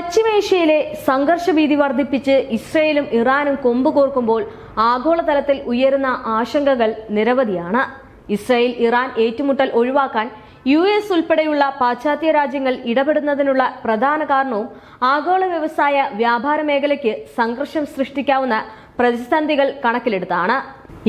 പശ്ചിമേഷ്യയിലെ സംഘർഷഭീതി വർദ്ധിപ്പിച്ച് ഇസ്രയേലും ഇറാനും കൊമ്പ് കോർക്കുമ്പോൾ ആഗോളതലത്തിൽ ഉയരുന്ന ആശങ്കകൾ നിരവധിയാണ്. ഇസ്രയേൽ ഇറാൻ ഏറ്റുമുട്ടൽ ഒഴിവാക്കാൻ യു എസ് ഉൾപ്പെടെയുള്ള പാശ്ചാത്യ രാജ്യങ്ങൾ ഇടപെടുന്നതിനുള്ള പ്രധാന കാരണവും ആഗോള വ്യവസായ വ്യാപാര മേഖലയ്ക്ക് സംഘർഷം സൃഷ്ടിക്കാവുന്ന പ്രതിസന്ധികൾ കണക്കിലെടുത്താണ്.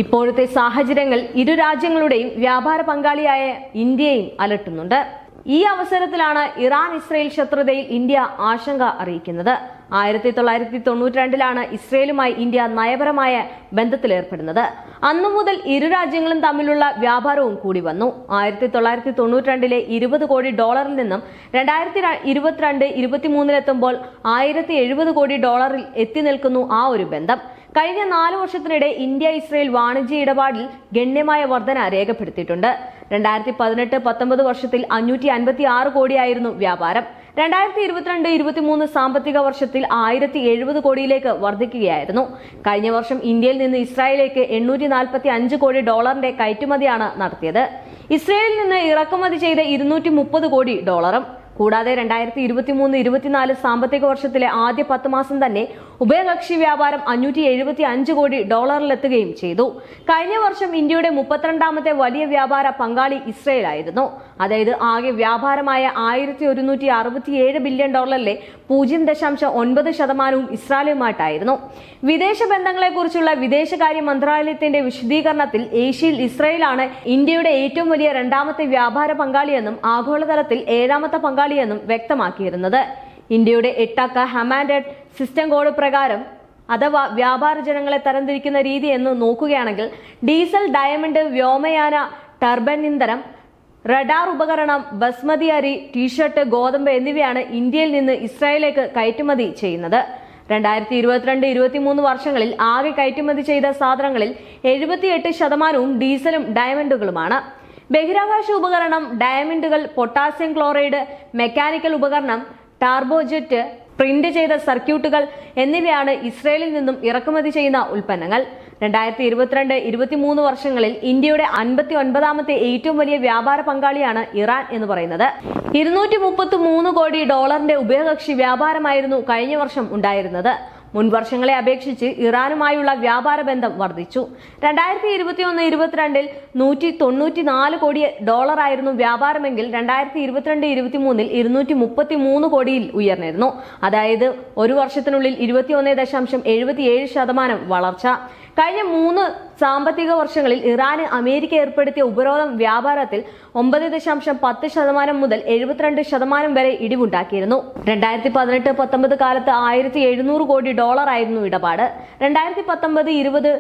ഇപ്പോഴത്തെ സാഹചര്യങ്ങൾ ഇരു രാജ്യങ്ങളുടെയും വ്യാപാര പങ്കാളിയായ ഇന്ത്യയും അലട്ടുന്നുണ്ട്. ഈ അവസരത്തിലാണ് ഇറാൻ ഇസ്രയേൽ ശത്രുതയിൽ ഇന്ത്യ ആശങ്ക അറിയിക്കുന്നത്. ആയിരത്തി തൊള്ളായിരത്തി തൊണ്ണൂറ്റി രണ്ടിലാണ് ഇസ്രയേലുമായി ഇന്ത്യ നയപരമായ ബന്ധത്തിലേർപ്പെടുന്നത്. അന്നു മുതൽ ഇരു രാജ്യങ്ങളും തമ്മിലുള്ള വ്യാപാരവും കൂടി വന്നു. ആയിരത്തി തൊള്ളായിരത്തി തൊണ്ണൂറ്റി രണ്ടിലെ ഇരുപത് കോടി ഡോളറിൽ നിന്നും രണ്ടായിരത്തി ഇരുപത്തിരണ്ട് ഇരുപത്തിമൂന്നിലെത്തുമ്പോൾ ആയിരത്തി എഴുപത് കോടി ഡോളറിൽ എത്തി നിൽക്കുന്നു ആ ഒരു ബന്ധം. കഴിഞ്ഞ നാല് വർഷത്തിനിടെ ഇന്ത്യ ഇസ്രയേൽ വാണിജ്യ ഇടപാടിൽ ഗണ്യമായ വർധന രേഖപ്പെടുത്തിയിട്ടുണ്ട്. രണ്ടായിരത്തി പതിനെട്ട് പത്തൊമ്പത് വർഷത്തിൽ അഞ്ഞൂറ്റി അൻപത്തി ആറ് കോടിയായിരുന്നു വ്യാപാരം. രണ്ടായിരത്തി ഇരുപത്തിരണ്ട് ഇരുപത്തിമൂന്ന് സാമ്പത്തിക വർഷത്തിൽ ആയിരത്തി എഴുപത് കോടിയിലേക്ക് വർദ്ധിക്കുകയായിരുന്നു കഴിഞ്ഞ വർഷം ഇന്ത്യയിൽ നിന്ന് ഇസ്രായേലിലേക്ക് എണ്ണൂറ്റി നാൽപ്പത്തി അഞ്ച് കോടി ഡോളറിന്റെ കയറ്റുമതിയാണ് നടത്തിയത്. ഇസ്രായേലിൽ നിന്ന് ഇറക്കുമതി ചെയ്ത ഇരുന്നൂറ്റി മുപ്പത് കോടി ഡോളറും കൂടാതെ രണ്ടായിരത്തി ഇരുപത്തി മൂന്ന് ഇരുപത്തിനാല് സാമ്പത്തിക വർഷത്തിലെ ആദ്യ പത്ത് മാസം തന്നെ ഉഭയകക്ഷി വ്യാപാരം അഞ്ഞൂറ്റി എഴുപത്തി അഞ്ച് കോടി ഡോളറിലെത്തുകയും ചെയ്തു. കഴിഞ്ഞ വർഷം ഇന്ത്യയുടെ മുപ്പത്തിരണ്ടാമത്തെ വലിയ വ്യാപാര പങ്കാളി ഇസ്രയേൽ ആയിരുന്നു അതായത് ആകെ വ്യാപാരമായ ആയിരത്തി ഒരുന്നൂറ്റി അറുപത്തിയേഴ് ബില്യൺ ഡോളറിലെ പൂജ്യം ദശാംശം ഒൻപത് ശതമാനവും ഇസ്രായേലുമായിട്ടായിരുന്നു. വിദേശ ബന്ധങ്ങളെക്കുറിച്ചുള്ള വിദേശകാര്യ മന്ത്രാലയത്തിന്റെ വിശദീകരണത്തിൽ ഏഷ്യയിൽ ഇസ്രയേലാണ് ഇന്ത്യയുടെ ഏറ്റവും വലിയ രണ്ടാമത്തെ വ്യാപാര പങ്കാളിയെന്നും ആഗോളതലത്തിൽ ഏഴാമത്തെ പങ്കാളിയെന്നും വ്യക്തമാക്കിയിരുന്നത്. ഇന്ത്യയുടെ എട്ടക്ക ഹമാൻഡഡ് സിസ്റ്റം കോഡ് പ്രകാരം അഥവാ വ്യാപാര ജനങ്ങളെ തരംതിരിക്കുന്ന രീതി എന്ന് നോക്കുകയാണെങ്കിൽ ഡീസൽ ഡയമണ്ട് വ്യോമയാന ടർബൻ ഇന്ധനം റഡാർ ഉപകരണം ബസ്മതി അരി ടീഷർട്ട് ഗോതമ്പ് എന്നിവയാണ് ഇന്ത്യയിൽ നിന്ന് ഇസ്രായേലിലേക്ക് കയറ്റുമതി ചെയ്യുന്നത്. രണ്ടായിരത്തി ഇരുപത്തിരണ്ട് ഇരുപത്തിമൂന്ന് വർഷങ്ങളിൽ ആകെ കയറ്റുമതി ചെയ്ത സാധനങ്ങളിൽ എഴുപത്തിയെട്ട് ശതമാനവും ഡീസലും ഡയമണ്ടുകളുമാണ്. ബഹിരാകാശ ഉപകരണം ഡയമണ്ടുകൾ പൊട്ടാസ്യം ക്ലോറൈഡ് മെക്കാനിക്കൽ ഉപകരണം ടാർബോജെറ്റ് പ്രിന്റ് ചെയ്ത സർക്യൂട്ടുകൾ എന്നിവയാണ് ഇസ്രയേലിൽ നിന്നും ഇറക്കുമതി ചെയ്യുന്ന ഉൽപ്പന്നങ്ങൾ. രണ്ടായിരത്തി ഇരുപത്തിരണ്ട് ഇരുപത്തിമൂന്ന് വർഷങ്ങളിൽ ഇന്ത്യയുടെ അൻപത്തി ഒൻപതാമത്തെ ഏറ്റവും വലിയ വ്യാപാര പങ്കാളിയാണ് ഇറാൻ എന്ന് പറയുന്നത്. ഇരുന്നൂറ്റി മുപ്പത്തി മൂന്ന് കോടി ഡോളറിന്റെ ഉഭയകക്ഷി വ്യാപാരമായിരുന്നു കഴിഞ്ഞ വർഷം ഉണ്ടായിരുന്നത്. മുൻ വർഷങ്ങളെ അപേക്ഷിച്ച് ഇറാനുമായുള്ള വ്യാപാര ബന്ധം വർദ്ധിച്ചു. രണ്ടായിരത്തി ഇരുപത്തിയൊന്ന് ഇരുപത്തിരണ്ടിൽ നൂറ്റി തൊണ്ണൂറ്റി നാല് കോടി ഡോളറായിരുന്നു വ്യാപാരമെങ്കിൽ രണ്ടായിരത്തി ഇരുപത്തിരണ്ട് ഇരുപത്തിമൂന്നിൽ ഇരുന്നൂറ്റി മുപ്പത്തി മൂന്ന് കോടിയിൽ ഉയർന്നിരുന്നു. അതായത് ഒരു വർഷത്തിനുള്ളിൽ ഇരുപത്തിയൊന്ന് ദശാംശം എഴുപത്തിയേഴ് ശതമാനം വളർച്ച. കഴിഞ്ഞ മൂന്ന് സാമ്പത്തിക വർഷങ്ങളിൽ ഇറാന് അമേരിക്ക ഏർപ്പെടുത്തിയ ഉപരോധം വ്യാപാരത്തിൽ ഒമ്പത് ദശാംശം പത്ത് ശതമാനം മുതൽ എഴുപത്തിരണ്ട് ശതമാനം വരെ ഇടിവുണ്ടാക്കിയിരുന്നു. രണ്ടായിരത്തി പതിനെട്ട് പത്തൊമ്പത് കാലത്ത് ആയിരത്തി എഴുന്നൂറ് കോടി ഡോളർ ആയിരുന്നു ഇടപാട്. രണ്ടായിരത്തി പത്തൊമ്പത് ഇരുപത്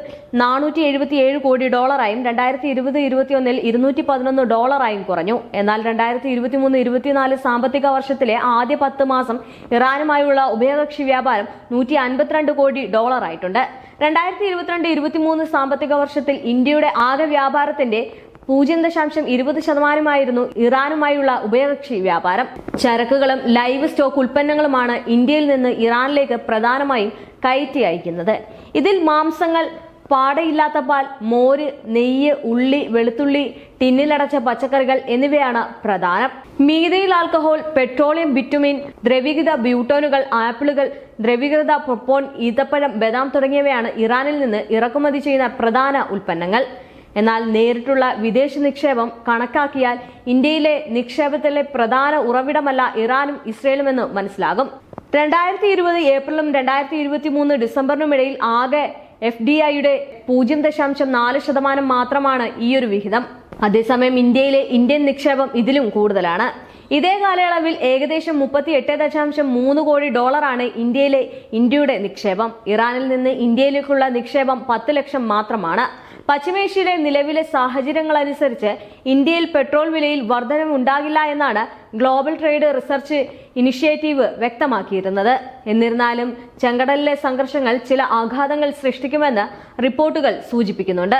നാനൂറ്റി എഴുപത്തി ഏഴ് കോടി ഡോളറായും രണ്ടായിരത്തി ഇരുപത് ഇരുപത്തിയൊന്നിൽ ഇരുന്നൂറ്റി പതിനൊന്ന് ഡോളറായും കുറഞ്ഞു. എന്നാൽ രണ്ടായിരത്തി ഇരുപത്തിമൂന്ന് ഇരുപത്തിനാല് സാമ്പത്തിക വർഷത്തിലെ ആദ്യ പത്ത് മാസം ഇറാനുമായുള്ള ഉഭയകക്ഷി വ്യാപാരം നൂറ്റി അൻപത്തിരണ്ട് കോടി ഡോളർ ആയിട്ടുണ്ട്. രണ്ടായിരത്തി ഇരുപത്തിരണ്ട് ഇരുപത്തിമൂന്ന് സാമ്പത്തിക വർഷത്തിൽ ഇന്ത്യയുടെ ആകെ വ്യാപാരത്തിന്റെ പൂജ്യം ദശാംശം ഇരുപത് ശതമാനമായിരുന്നു ഇറാനുമായുള്ള ഉഭയകക്ഷി വ്യാപാരം. ചരക്കുകളും ലൈവ് സ്റ്റോക്ക് ഉൽപ്പന്നങ്ങളുമാണ് ഇന്ത്യയിൽ നിന്ന് ഇറാനിലേക്ക് പ്രധാനമായും കയറ്റി അയക്കുന്നത്. ഇതിൽ മാംസങ്ങൾ പാടയില്ലാത്ത പാൽ മോര് നെയ്യ് ഉള്ളി വെളുത്തുള്ളി ടിന്നിലടച്ച പച്ചക്കറികൾ എന്നിവയാണ് പ്രധാനം. മീതയിൽ ആൽക്കഹോൾ പെട്രോളിയം ബിറ്റുമിൻ ദ്രവീകൃത ബ്യൂട്ടോനുകൾ ആപ്പിളുകൾ ദ്രവീകൃത പ്രൊപ്പോൺ ഈത്തപ്പഴം ബദാം തുടങ്ങിയവയാണ് ഇറാനിൽ നിന്ന് ഇറക്കുമതി ചെയ്യുന്ന പ്രധാന ഉൽപ്പന്നങ്ങൾ. എന്നാൽ നേരിട്ടുള്ള വിദേശ നിക്ഷേപം കണക്കാക്കിയാൽ ഇന്ത്യയിലെ നിക്ഷേപത്തിലെ പ്രധാന ഉറവിടമല്ല ഇറാനും ഇസ്രയേലും എന്ന് മനസ്സിലാകും. രണ്ടായിരത്തി ഇരുപത് ഏപ്രിലും രണ്ടായിരത്തി ഇരുപത്തി മൂന്ന് ഡിസംബറിനും ഇടയിൽ ആകെ എഫ് ഡി ഐയുടെ പൂജ്യം ദശാംശം നാല് ശതമാനം മാത്രമാണ് ഈയൊരു വിഹിതം. അതേസമയം ഇന്ത്യയിലെ ഇന്ത്യൻ നിക്ഷേപം ഇതിലും കൂടുതലാണ്. ഇതേ കാലയളവിൽ ഏകദേശം മുപ്പത്തി എട്ട് ദശാംശം മൂന്ന് കോടി ഡോളറാണ് ഇന്ത്യയിലെ ഇന്ത്യയുടെ നിക്ഷേപം. ഇറാനിൽ നിന്ന് ഇന്ത്യയിലേക്കുള്ള നിക്ഷേപം പത്ത് ലക്ഷം മാത്രമാണ്. പശ്ചിമേഷ്യയിലെ നിലവിലെ സാഹചര്യങ്ങൾ അനുസരിച്ച് ഇന്ത്യയിൽ പെട്രോൾ വിലയിൽ വർധനവുണ്ടാകില്ല എന്നാണ് ഗ്ലോബൽ ട്രേഡ് റിസർച്ച് ഇനിഷ്യേറ്റീവ് വ്യക്തമാക്കിയിരുന്നത്. എന്നിരുന്നാലും ചെങ്കടലിലെ സംഘർഷങ്ങൾ ചില ആഘാതങ്ങൾ സൃഷ്ടിക്കുമെന്ന് റിപ്പോർട്ടുകൾ സൂചിപ്പിക്കുന്നുണ്ട്.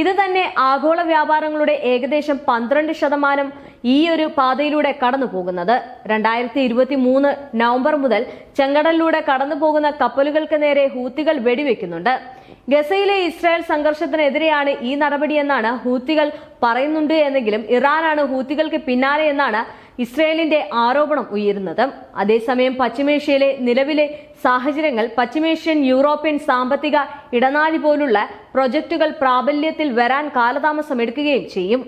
ഇത് തന്നെ ആഗോള വ്യാപാരങ്ങളുടെ ഏകദേശം പന്ത്രണ്ട് ശതമാനം ഈ ഒരു പാതയിലൂടെ കടന്നു പോകുന്നത് രണ്ടായിരത്തി ഇരുപത്തി മൂന്ന് നവംബർ മുതൽ ചെങ്കടലിലൂടെ കടന്നു പോകുന്ന കപ്പലുകൾക്ക് നേരെ ഹൂത്തികൾ വെടിവെക്കുന്നുണ്ട്. ഗസയിലെ ഇസ്രായേൽ സംഘർഷത്തിനെതിരെയാണ് ഈ നടപടിയെന്നാണ് ഹൂത്തികൾ പറയുന്നുണ്ട് എന്നെങ്കിലും ഇറാനാണ് ഹൂത്തികൾക്ക് പിന്നാലെ എന്നാണ് ഇസ്രായേലിന്റെ ആരോപണം ഉയരുന്നത്. അതേസമയം പശ്ചിമേഷ്യയിലെ നിലവിലെ സാഹചര്യങ്ങൾ പശ്ചിമേഷ്യൻ യൂറോപ്യൻ സാമ്പത്തിക ഇടനാഴി പോലുള്ള പ്രൊജക്ടുകൾ പ്രാബല്യത്തിൽ വരാൻ കാലതാമസം എടുക്കുകയും ചെയ്യും.